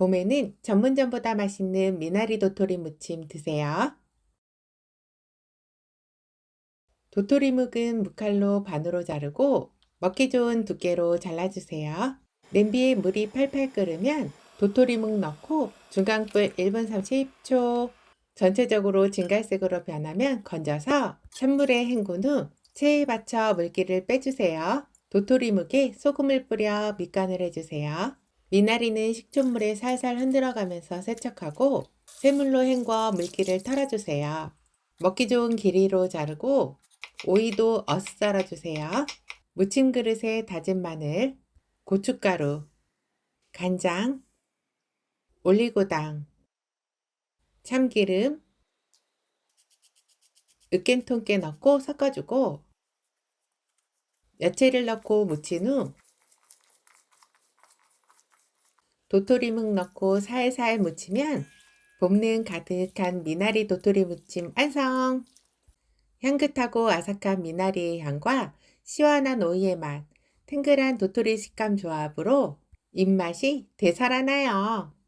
봄에는 전문점보다 맛있는 미나리 도토리 무침 드세요. 도토리묵은 무칼로 반으로 자르고 먹기 좋은 두께로 잘라주세요. 냄비에 물이 팔팔 끓으면 도토리묵 넣고 중강불 1분 30초 전체적으로 진갈색으로 변하면 건져서 찬물에 헹군 후 체에 받쳐 물기를 빼주세요. 도토리묵에 소금을 뿌려 밑간을 해주세요. 미나리는 식초물에 살살 흔들어가면서 세척하고 새물로 헹궈 물기를 털어주세요. 먹기 좋은 길이로 자르고 오이도 어슷 썰어주세요. 무침 그릇에 다진 마늘, 고춧가루, 간장, 올리고당, 참기름, 으깬통깨 넣고 섞어주고 야채를 넣고 무친 후 도토리묵 넣고 살살 무치면 봄는 가득한 미나리 도토리 무침 완성! 향긋하고 아삭한 미나리의 향과 시원한 오이의 맛, 탱글한 도토리 식감 조합으로 입맛이 되살아나요.